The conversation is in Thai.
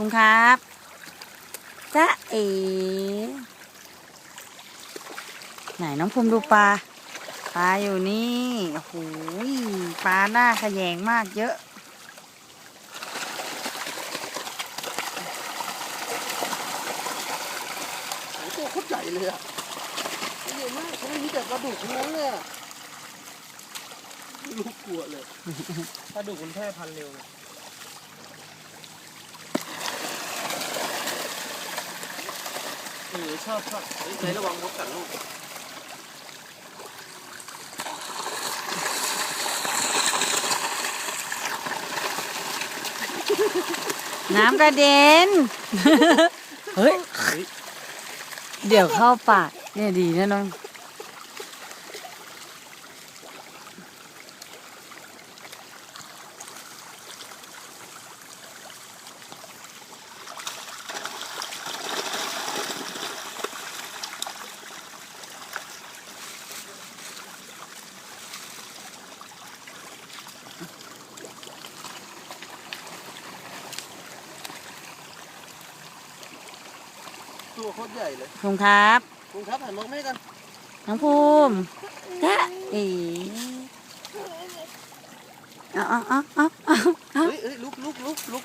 ลุงครับจ้าเอ๋ไหนน้องภูมิดูปลา ปลาอยู่นี่โอ้โหยปลาหน้าขยงมากเยอะโอ้โหตัวโคตรใหญ่เลยอะใหญ่มากเขาไม่มีแต่ปลาดุกทั้งนั้นเลยอะลูกกลัวเลย ปลาดุกมันแพร่พันธุ์เร็วไงเออ ชอบชอบเฮ้ยใจระวังมดกัดลูกน้ำกระเด็น เฮ้ย เดี๋ยวเข้าปากเนี่ยดีนะน้อง ตัวโคตรใหญ่เลยภูมิครับคุณครับหันมองแม่กันน้องภูมิจ้าเอ๋เอาเอาเอาเอาเอา เฮ้ยเฮ้ยลุกลุกลุกลุกขึ้น